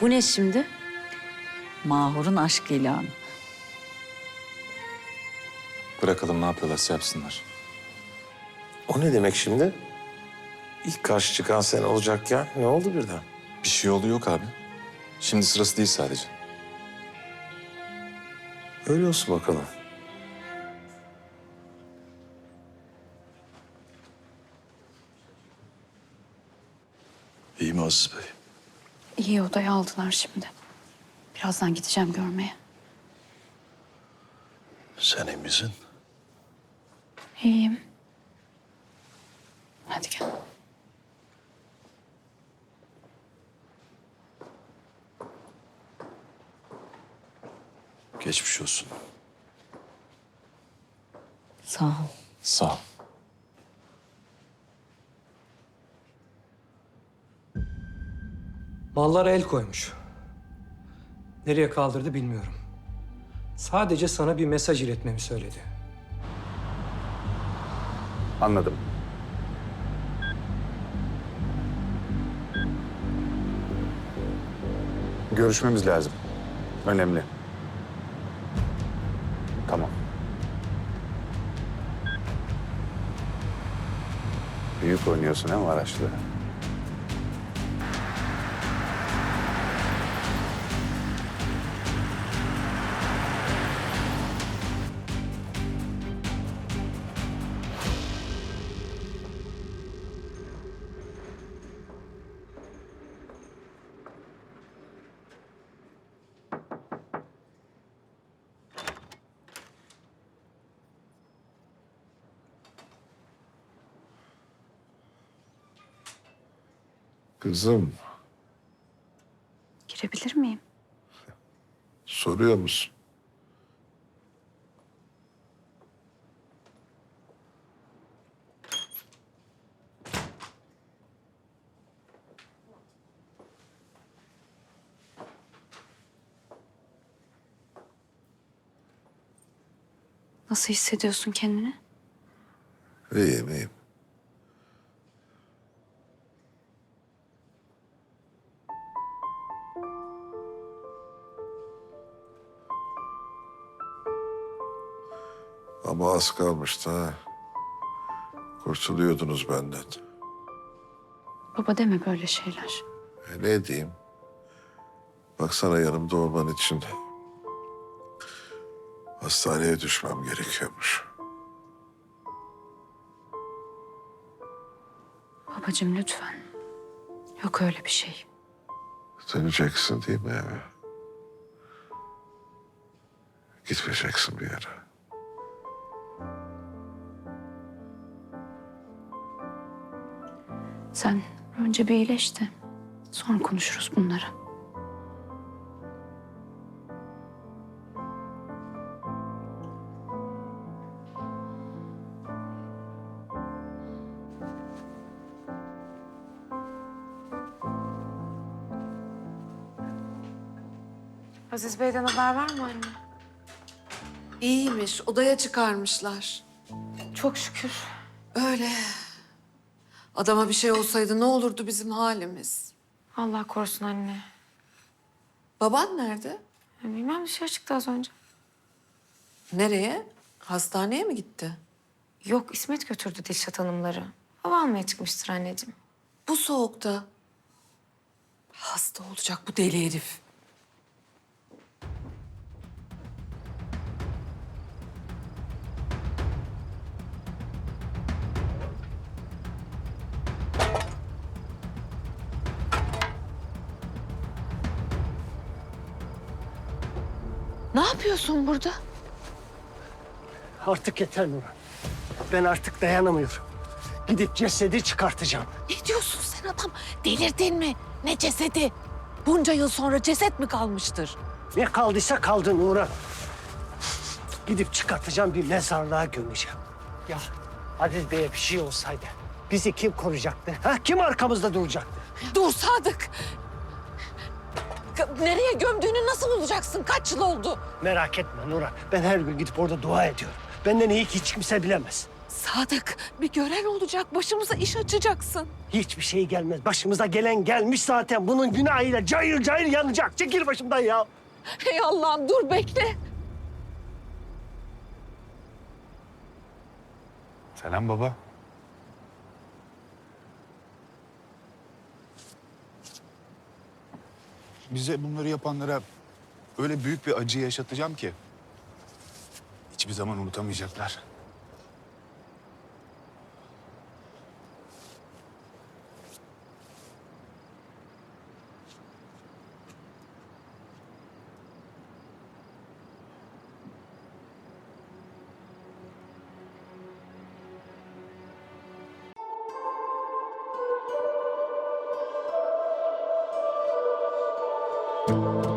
Bu ne şimdi? Mahur'un aşk ilanı. Bırakalım ne yapıyorlarsa yapsınlar. O ne demek şimdi? İlk karşı çıkan sen olacakken ne oldu birden? Bir şey oldu yok abi. Şimdi sırası değil sadece. Öyle olsun bakalım. İyi mi Aziz Bey? İyi odaya aldılar şimdi. Birazdan gideceğim görmeye. Sen iyi misin? İyiyim. Hadi gel. Geçmiş olsun. Sağ ol. Sağ ol. Mallara el koymuş. Nereye kaldırdı bilmiyorum. Sadece sana bir mesaj iletmemi söyledi. Anladım. Görüşmemiz lazım. Önemli. Tamam. Büyük oynuyorsun he Maraşlı? Kızım, Girebilir miyim? soruyor musun? Nasıl hissediyorsun kendini? İyiyim, iyiyim. Ama az kalmıştı ha. Kurtuluyordunuz benden. Baba deme böyle şeyler. E ne diyeyim? Baksana yanımda olman için hastaneye düşmem gerekiyormuş. Babacığım lütfen. Yok öyle bir şey. Döneceksin değil mi eve? Gitmeyeceksin bir yere. Sen önce bir iyileş de sonra konuşuruz bunları. Aziz Bey'den haber var mı anne? İyiymiş, odaya çıkarmışlar. Çok şükür. Öyle. Adama bir şey olsaydı ne olurdu bizim halimiz? Allah korusun anne. Baban nerede? Ya Bilmem dışarı çıktı az önce. Nereye? Hastaneye mi gitti? Yok İsmet götürdü Dilşat Hanımları. Hava almaya çıkmıştır anneciğim. Bu soğukta. Hasta olacak bu deli herif. Ne yapıyorsun burada? Artık yeter Nurhan. Ben artık dayanamıyorum. Gidip cesedi çıkartacağım. Ne diyorsun sen adam? Delirdin mi? Ne cesedi? Bunca yıl sonra ceset mi kalmıştır? Ne kaldıysa kaldı Nurhan. Gidip çıkartacağım bir mezarlığa gömeceğim. Ya Aziz Bey'e bir şey olsaydı bizi kim koruyacaktı? Ha? Kim arkamızda duracaktı? Dur Sadık. K- Nereye gömdüğünü nasıl bulacaksın? Kaç yıl oldu? Merak etme Nurhan. Ben her gün gidip orada dua ediyorum. Benden iyi ki hiç kimse bilemez. Sadık bir gören olacak. Başımıza iş açacaksın. Hiçbir şey gelmez. Başımıza gelen gelmiş zaten. Bunun günahıyla cayır cayır yanacak. Çekil başımdan ya. Hey Allah'ım dur bekle. Selam baba. Bize bunları yapanlara öyle büyük bir acı yaşatacağım ki hiçbir zaman unutamayacaklar. Selam.